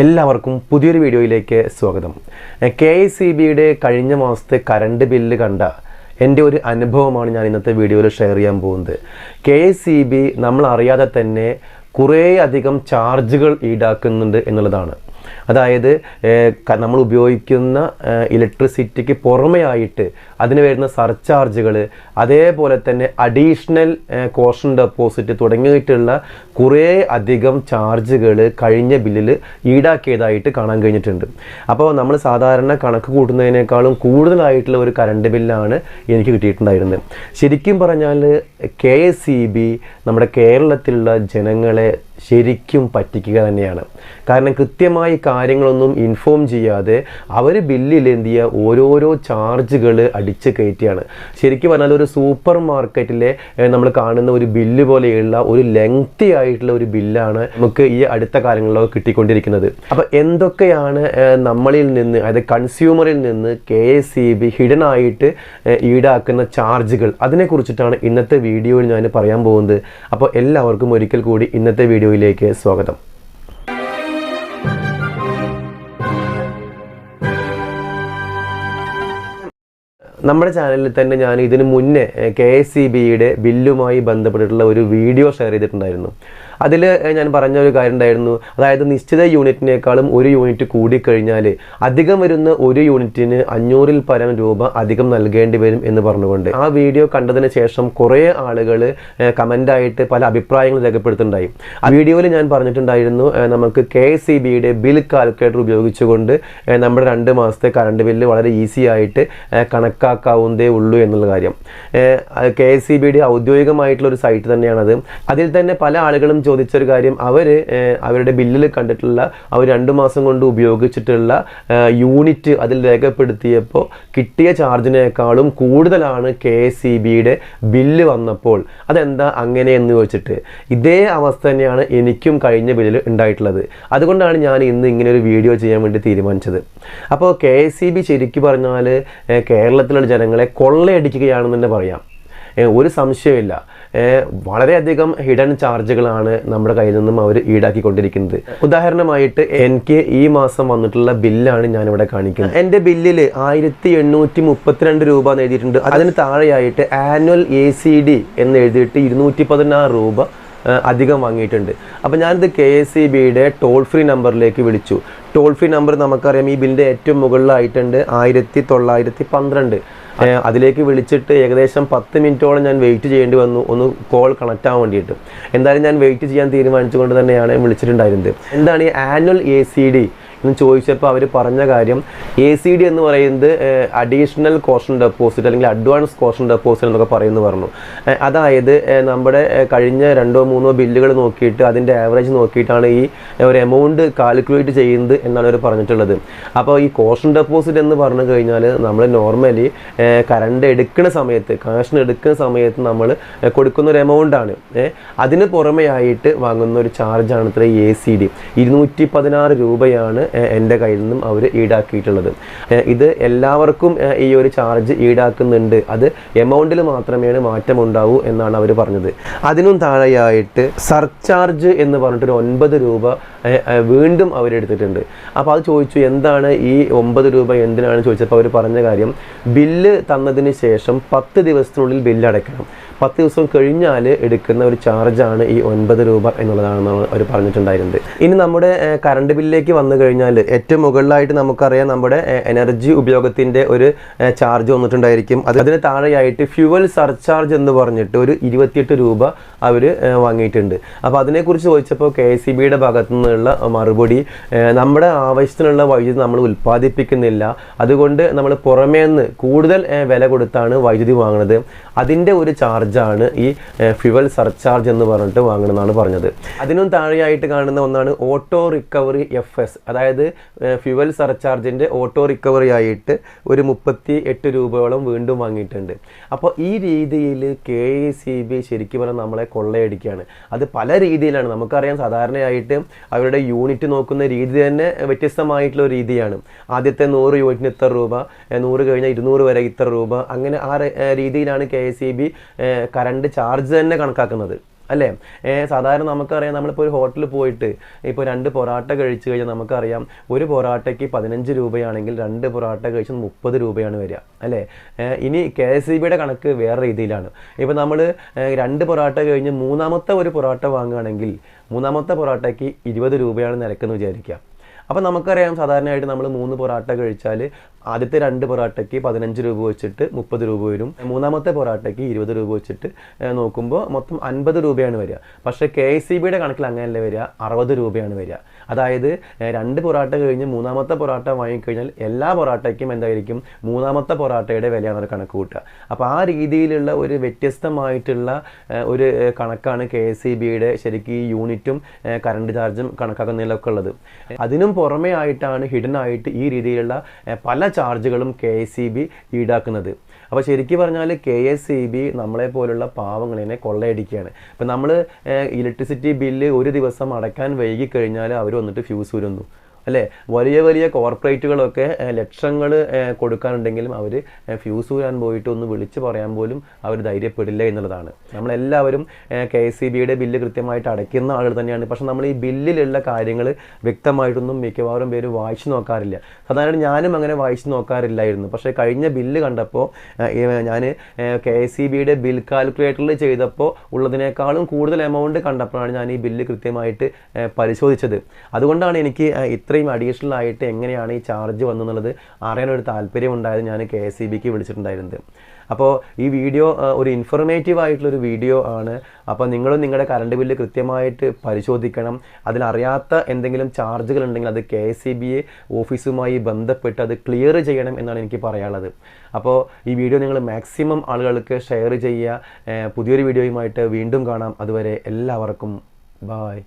എല്ലാവർക്കും പുതിയൊരു വീഡിയോയിലേക്ക് സ്വാഗതം. കെ ഐ സി ബിയുടെ കഴിഞ്ഞ മാസത്തെ കറണ്ട് ബില്ല് കണ്ട എന്റെ ഒരു അനുഭവമാണ് ഞാൻ ഇന്നത്തെ വീഡിയോയിൽ ഷെയർ ചെയ്യാൻ പോകുന്നത്. കെ ഐ സി ബി നമ്മൾ അറിയാതെ തന്നെ കുറേ അധികം ചാർജുകൾ ഈടാക്കുന്നുണ്ട് എന്നുള്ളതാണ്. അതായത് നമ്മൾ ഉപയോഗിക്കുന്ന ഇലക്ട്രിസിറ്റിക്ക് പുറമേ ആയിട്ട് അതിന് വരുന്ന സർചാർജുകൾ അതേപോലെ തന്നെ അഡീഷണൽ കോഷൻ ഡെപ്പോസിറ്റ് തുടങ്ങിയിട്ടുള്ള കുറേ അധികം ചാർജുകൾ കഴിഞ്ഞ ബില്ലിൽ ഈടാക്കിയതായിട്ട് കാണാൻ കഴിഞ്ഞിട്ടുണ്ട്. അപ്പോൾ നമ്മൾ സാധാരണ കണക്ക് കൂട്ടുന്നതിനേക്കാളും കൂടുതലായിട്ടുള്ള ഒരു കറണ്ട് ബില്ലാണ് എനിക്ക് കിട്ടിയിട്ടുണ്ടായിരുന്നത്. ശരിക്കും പറഞ്ഞാൽ കെ എസ് നമ്മുടെ കേരളത്തിലുള്ള ജനങ്ങളെ ശരിക്കും പറ്റിക്കുക തന്നെയാണ്. കാരണം കൃത്യമായി കാര്യങ്ങളൊന്നും ഇൻഫോം ചെയ്യാതെ അവർ ബില്ലിൽ എന്ത് ചെയ്യുക? ഓരോരോ ചാർജുകൾ അടിച്ച് കയറ്റിയാണ്. ശരിക്കും പറഞ്ഞാൽ ഒരു സൂപ്പർ മാർക്കറ്റിലെ നമ്മൾ കാണുന്ന ഒരു ബില്ല് പോലെയുള്ള ഒരു ലെങ്തി ആയിട്ടുള്ള ഒരു ബില്ലാണ് നമുക്ക് ഈ അടുത്ത കാലങ്ങളിലൊക്കെ കിട്ടിക്കൊണ്ടിരിക്കുന്നത്. അപ്പോൾ എന്തൊക്കെയാണ് നമ്മളിൽ നിന്ന് അതായത് കൺസ്യൂമറിൽ നിന്ന് K S C B hidden ആയിട്ട് ഈടാക്കുന്ന ചാർജുകൾ അതിനെക്കുറിച്ചിട്ടാണ് ഇന്നത്തെ വീഡിയോയിൽ ഞാൻ പറയാൻ പോകുന്നത്. അപ്പോൾ എല്ലാവർക്കും ഒരിക്കൽ കൂടി ഇന്നത്തെ വീഡിയോയിലേക്ക് സ്വാഗതം. നമ്മുടെ ചാനലിൽ തന്നെ ഞാൻ ഇതിനു മുന്നേ കെ എസ് സി ബിയുടെ ബില്ലുമായി ബന്ധപ്പെട്ടിട്ടുള്ള ഒരു വീഡിയോ ഷെയർ ചെയ്തിട്ടുണ്ടായിരുന്നു. അതിൽ ഞാൻ പറഞ്ഞ ഒരു കാര്യം ഉണ്ടായിരുന്നു. അതായത് നിശ്ചിത യൂണിറ്റിനേക്കാളും ഒരു യൂണിറ്റ് കൂടിക്കഴിഞ്ഞാൽ അധികം വരുന്ന ഒരു യൂണിറ്റിന് അഞ്ഞൂറിൽ പരം രൂപ അധികം നൽകേണ്ടി വരും എന്ന് പറഞ്ഞുകൊണ്ട്. ആ വീഡിയോ കണ്ടതിന് ശേഷം കുറേ ആളുകൾ കമന്റായിട്ട് പല അഭിപ്രായങ്ങൾ രേഖപ്പെടുത്തുന്നുണ്ടായി. ആ വീഡിയോയിൽ ഞാൻ പറഞ്ഞിട്ടുണ്ടായിരുന്നു നമുക്ക് കെ എസ് സി ബിയുടെ ബിൽ കാൽക്കുലേറ്റർ ഉപയോഗിച്ചുകൊണ്ട് നമ്മുടെ രണ്ട് മാസത്തെ കറണ്ട് ബില്ല് വളരെ ഈസി ആയിട്ട് കണക്കാക്കാവുന്നതേ ഉള്ളൂ എന്നുള്ള കാര്യം. കെ എസ് സി ബിയുടെ ഔദ്യോഗികമായിട്ടുള്ള ഒരു സൈറ്റ് തന്നെയാണത്. അതിൽ തന്നെ പല ആളുകളും ചോദിച്ചൊരു കാര്യം അവർ അവരുടെ ബില്ലിൽ കണ്ടിട്ടുള്ള അവർ രണ്ട് മാസം കൊണ്ട് ഉപയോഗിച്ചിട്ടുള്ള യൂണിറ്റ് അതിൽ രേഖപ്പെടുത്തിയപ്പോൾ കിട്ടിയ ചാർജിനേക്കാളും കൂടുതലാണ് കെ സി ബിയുടെ ബില്ല് വന്നപ്പോൾ. അതെന്താ അങ്ങനെ എന്ന് ചോദിച്ചിട്ട്. ഇതേ അവസ്ഥ തന്നെയാണ് എനിക്കും കഴിഞ്ഞ ബില്ലിൽ ഉണ്ടായിട്ടുള്ളത്. അതുകൊണ്ടാണ് ഞാൻ ഇന്ന് ഇങ്ങനെ ഒരു വീഡിയോ ചെയ്യാൻ വേണ്ടി തീരുമാനിച്ചത്. അപ്പോൾ കെ എസ് സി ബി ശരിക്കും പറഞ്ഞാൽ കേരളത്തിലുള്ള ജനങ്ങളെ കൊള്ളയടിക്കുകയാണെന്ന് തന്നെ പറയാം. ഒരു സംശയമില്ല വളരെയധികം ഹിഡൻ ചാർജുകളാണ് നമ്മുടെ കയ്യിൽ നിന്നും അവർ ഈടാക്കിക്കൊണ്ടിരിക്കുന്നത്. ഉദാഹരണമായിട്ട് എനിക്ക് ഈ മാസം വന്നിട്ടുള്ള ബില്ലാണ് ഞാനിവിടെ കാണിക്കുന്നത്. എന്റെ ബില്ലിൽ ആയിരത്തി എണ്ണൂറ്റി മുപ്പത്തിരണ്ട് രൂപ എന്ന് എഴുതിയിട്ടുണ്ട്. അതിന് താഴെയായിട്ട് ആനുവൽ എ സി ഡി എന്ന് എഴുതിയിട്ട് ഇരുന്നൂറ്റി പതിനാറ് രൂപ അധികം വാങ്ങിയിട്ടുണ്ട്. അപ്പോൾ ഞാനിത് കെ എസ് സി ബിയുടെ ടോൾ ഫ്രീ നമ്പറിലേക്ക് വിളിച്ചു. ടോൾ ഫ്രീ നമ്പർ നമുക്കറിയാം. ഈ ബില്ലിന്റെ ഏറ്റവും മുകളിലായിട്ടുണ്ട് ആയിരത്തി തൊള്ളായിരത്തി പന്ത്രണ്ട് അതിലേക്ക് വിളിച്ചിട്ട് ഏകദേശം പത്ത് മിനിറ്റോളം ഞാൻ വെയിറ്റ് ചെയ്യേണ്ടി വന്നു. ഒന്ന് കോൾ കണക്റ്റ് ആവാൻ വേണ്ടിയിട്ട്. എന്തായാലും ഞാൻ വെയിറ്റ് ചെയ്യാൻ തീരുമാനിച്ചുകൊണ്ട് തന്നെയാണ് വിളിച്ചിട്ടുണ്ടായിരുന്നത്. എന്താണ് ഈ ആനുവൽ എ സി ഡി എന്ന് ചോദിച്ചപ്പോൾ അവർ പറഞ്ഞ കാര്യം എ സി ഡി എന്ന് പറയുന്നത് അഡീഷണൽ കോഷൻ ഡെപ്പോസിറ്റ് അല്ലെങ്കിൽ അഡ്വാൻസ് കോഷൻ ഡെപ്പോസിറ്റ് എന്നൊക്കെ പറയുന്നു പറഞ്ഞു. അതായത് നമ്മുടെ കഴിഞ്ഞ രണ്ടോ മൂന്നോ ബില്ലുകൾ നോക്കിയിട്ട് അതിന്റെ ആവറേജ് നോക്കിയിട്ടാണ് ഈ ഒരു എമൗണ്ട് കാൽക്കുലേറ്റ് ചെയ്യുന്നത് എന്നാണ് അവർ പറഞ്ഞിട്ടുള്ളത്. അപ്പോൾ ഈ കോഷൻ ഡെപ്പോസിറ്റ് എന്ന് പറഞ്ഞു കഴിഞ്ഞാൽ നമ്മൾ നോർമലി കറണ്ട് എടുക്കുന്ന സമയത്ത് കാശിന് എടുക്കുന്ന സമയത്ത് നമ്മൾ കൊടുക്കുന്ന ഒരു എമൗണ്ട് ആണ്. ഏഹ് അതിന് പുറമെ ആയിട്ട് വാങ്ങുന്ന ഒരു ചാർജാണ് ഇത്ര എ സി ഡി ഇരുന്നൂറ്റി പതിനാറ് രൂപയാണ് എന്റെ കയ്യിൽ നിന്നും അവർ ഈടാക്കിയിട്ടുള്ളത്. ഇത് എല്ലാവർക്കും ഈ ഒരു ചാർജ് ഈടാക്കുന്നുണ്ട്. അത് എമൗണ്ടിൽ മാത്രമേ മാറ്റം ഉണ്ടാവൂ എന്നാണ് അവർ പറഞ്ഞത്. അതിനും താഴെയായിട്ട് സർചാർജ് എന്ന് പറഞ്ഞിട്ടൊരു ഒൻപത് രൂപ വീണ്ടും അവരെടുത്തിട്ടുണ്ട്. അപ്പോൾ അത് ചോദിച്ചു എന്താണ് ഈ ഒമ്പത് രൂപ എന്തിനാണ് ചോദിച്ചപ്പോൾ അവർ പറഞ്ഞ കാര്യം ബില്ല് തന്നതിന് ശേഷം പത്ത് ദിവസത്തിനുള്ളിൽ ബില്ല് അടയ്ക്കണം പത്ത് ദിവസം കഴിഞ്ഞാൽ എടുക്കുന്ന ഒരു ചാർജാണ് ഈ ഒൻപത് രൂപ എന്നുള്ളതാണ് അവർ പറഞ്ഞിട്ടുണ്ടായിരുന്നത്. ഇനി നമ്മുടെ കറണ്ട് ബില്ലിലേക്ക് വന്നു കഴിഞ്ഞാൽ ഏറ്റവും മുകളിലായിട്ട് നമുക്കറിയാം നമ്മുടെ എനർജി ഉപയോഗത്തിന്റെ ഒരു ചാർജ് വന്നിട്ടുണ്ടായിരിക്കും. അത് അതിന് താഴെയായിട്ട് ഫ്യുവൽ സർചാർജ് എന്ന് പറഞ്ഞിട്ട് ഒരു ഇരുപത്തിയെട്ട് രൂപ അവർ വാങ്ങിയിട്ടുണ്ട്. അപ്പോൾ അതിനെക്കുറിച്ച് ചോദിച്ചപ്പോൾ കെ എസ് സി ബിയുടെ ഭാഗത്തു നിന്നുള്ള മറുപടി നമ്മുടെ ആവശ്യത്തിനുള്ള വൈദ്യുതി നമ്മൾ ഉൽപ്പാദിപ്പിക്കുന്നില്ല. അതുകൊണ്ട് നമ്മൾ പുറമേ നിന്ന് കൂടുതൽ വില കൊടുത്താണ് വൈദ്യുതി വാങ്ങുന്നത്. അതിന്റെ ഒരു ചാർജാണ് ഈ ഫ്യുവൽ സർചാർജ് എന്ന് പറഞ്ഞിട്ട് വാങ്ങണമെന്നാണ് പറഞ്ഞത്. അതിനും താഴെയായിട്ട് കാണുന്ന ഒന്നാണ് ഓട്ടോ റിക്കവറി എഫ് എസ് അതായത് ഫ്യുവൽ സർചാർജിന്റെ ഓട്ടോ റിക്കവറി ആയിട്ട് ഒരു മുപ്പത്തി എട്ട് രൂപയോളം വീണ്ടും വാങ്ങിയിട്ടുണ്ട്. അപ്പോൾ ഈ രീതിയിൽ കെ സി ബി ശരിക്കും പറഞ്ഞാൽ നമ്മളെ കൊള്ളയടിക്കുകയാണ് അത് പല രീതിയിലാണ്. നമുക്കറിയാം സാധാരണയായിട്ട് അവരുടെ യൂണിറ്റ് നോക്കുന്ന രീതി തന്നെ വ്യത്യസ്തമായിട്ടുള്ള ഒരു രീതിയാണ്. ആദ്യത്തെ നൂറ് യൂണിറ്റിന് ഇത്ര രൂപ നൂറ് കഴിഞ്ഞാൽ ഇരുന്നൂറ് വരെ ഇത്ര രൂപ അങ്ങനെ ആ രീതിയിലാണ് K S B current charge തന്നെ കണക്കാക്കുന്നത്. അല്ലേ? സാധാരണ നമുക്കറിയാം നമ്മളിപ്പോൾ ഒരു ഹോട്ടലിൽ പോയിട്ട് ഇപ്പോൾ രണ്ട് പൊറാട്ട കഴിച്ചു കഴിഞ്ഞാൽ നമുക്കറിയാം ഒരു പൊറാട്ടയ്ക്ക് പതിനഞ്ച് രൂപയാണെങ്കിൽ രണ്ട് പൊറാട്ട കഴിച്ച് മുപ്പത് രൂപയാണ് വരിക. അല്ലേ? ഇനി കെ എസ് ഇ ബിയുടെ കണക്ക് വേറെ രീതിയിലാണ്. ഇപ്പോൾ നമ്മൾ രണ്ട് പൊറാട്ട കഴിഞ്ഞ് മൂന്നാമത്തെ ഒരു പൊറാട്ട വാങ്ങുകയാണെങ്കിൽ മൂന്നാമത്തെ പൊറാട്ടയ്ക്ക് ഇരുപത് രൂപയാണ് നിരക്കെന്ന് വിചാരിക്കുക. അപ്പോൾ നമുക്കറിയാം സാധാരണയായിട്ട് നമ്മൾ മൂന്ന് പൊറാട്ട കഴിച്ചാൽ ആദ്യത്തെ രണ്ട് പൊറാട്ടയ്ക്ക് പതിനഞ്ച് രൂപ വെച്ചിട്ട് മുപ്പത് രൂപ വരും. മൂന്നാമത്തെ പൊറാട്ടയ്ക്ക് ഇരുപത് രൂപ വെച്ചിട്ട് നോക്കുമ്പോൾ മൊത്തം അൻപത് രൂപയാണ് വരിക. പക്ഷേ കെ എസ് സി ബിയുടെ കണക്കിൽ അങ്ങനെയല്ല വരിക. അറുപത് രൂപയാണ് വരിക. അതായത് രണ്ട് പൊറാട്ട കഴിഞ്ഞ് മൂന്നാമത്തെ പൊറാട്ട വാങ്ങിക്കഴിഞ്ഞാൽ എല്ലാ പൊറാട്ടയ്ക്കും എന്തായിരിക്കും? മൂന്നാമത്തെ പൊറാട്ടയുടെ വിലയാണ് അവർ കണക്ക് കൂട്ടുക. അപ്പോൾ ആ രീതിയിലുള്ള ഒരു വ്യത്യസ്തമായിട്ടുള്ള ഒരു കണക്കാണ് കെ എസ് സി ബിയുടെ ശരിക്കും ഈ യൂണിറ്റും കറണ്ട് ചാർജും കണക്കാക്കുന്നതിലൊക്കെ ഉള്ളത്. അതിനും പുറമേ ആയിട്ടാണ് ഹിഡൻ ആയിട്ട് ഈ രീതിയിലുള്ള പല ചാർജുകളും കെ എസ് സി ബി ഈടാക്കുന്നത്. അപ്പോൾ ശരിക്കും പറഞ്ഞാൽ കെ എസ് സി ബി നമ്മളെ പോലുള്ള പാവങ്ങളിനെ കൊള്ളയടിക്കുകയാണ്. ഇപ്പം നമ്മൾ ഇലക്ട്രിസിറ്റി ബില്ല് ഒരു ദിവസം അടയ്ക്കാൻ വൈകിക്കഴിഞ്ഞാൽ അവർ വന്നിട്ട് ഫ്യൂസ് വരുന്നു അല്ലേ? വലിയ വലിയ കോർപ്പറേറ്റുകളൊക്കെ ലക്ഷങ്ങൾ കൊടുക്കാനുണ്ടെങ്കിലും അവർ ഫ്യൂസ് ഊരാൻ പോയിട്ട് ഒന്ന് വിളിച്ച് പറയാൻ പോലും അവർ ധൈര്യപ്പെടില്ല എന്നുള്ളതാണ്. നമ്മളെല്ലാവരും കെ എസ് സി ബിയുടെ ബില്ല് കൃത്യമായിട്ട് അടയ്ക്കുന്ന ആളുകൾ തന്നെയാണ്. പക്ഷെ നമ്മൾ ഈ ബില്ലിലുള്ള കാര്യങ്ങൾ വ്യക്തമായിട്ടൊന്നും മിക്കവാറും പേര് വായിച്ചു നോക്കാറില്ല. സാധാരണ ഞാനും അങ്ങനെ വായിച്ചു നോക്കാറില്ലായിരുന്നു. പക്ഷേ കഴിഞ്ഞ ബില്ല് കണ്ടപ്പോൾ ഞാൻ കെ എസ് സി ബിയുടെ ബിൽ കാൽക്കുലേറ്ററിൽ ചെയ്തപ്പോൾ ഉള്ളതിനേക്കാളും കൂടുതൽ എമൗണ്ട് കണ്ടപ്പോഴാണ് ഞാൻ ഈ ബില്ല് കൃത്യമായിട്ട് പരിശോധിച്ചത്. അതുകൊണ്ടാണ് എനിക്ക് ഏഹ്, ഇത്രയും അഡീഷണൽ ആയിട്ട് എങ്ങനെയാണ് ഈ ചാർജ് വന്നെന്നുള്ളത് അറിയാനൊരു താല്പര്യം ഉണ്ടായത് ഞാൻ കെ എസ് സി ബിക്ക് വിളിച്ചിട്ടുണ്ടായിരുന്നത്. അപ്പോൾ ഈ വീഡിയോ ഒരു ഇൻഫർമേറ്റീവ് ആയിട്ടുള്ളൊരു വീഡിയോ ആണ്. അപ്പോൾ നിങ്ങളും നിങ്ങളുടെ കറണ്ട് ബില്ല് കൃത്യമായിട്ട് പരിശോധിക്കണം. അതിലറിയാത്ത എന്തെങ്കിലും ചാർജുകൾ ഉണ്ടെങ്കിൽ അത് കെ എസ് സി ബി ഓഫീസുമായി ബന്ധപ്പെട്ട് അത് ക്ലിയർ ചെയ്യണം എന്നാണ് എനിക്ക് പറയാനുള്ളത്. അപ്പോൾ ഈ വീഡിയോ നിങ്ങൾ മാക്സിമം ആളുകൾക്ക് ഷെയർ ചെയ്യുക. പുതിയൊരു വീഡിയോയുമായിട്ട് വീണ്ടും കാണാം. അതുവരെ എല്ലാവർക്കും ബായ്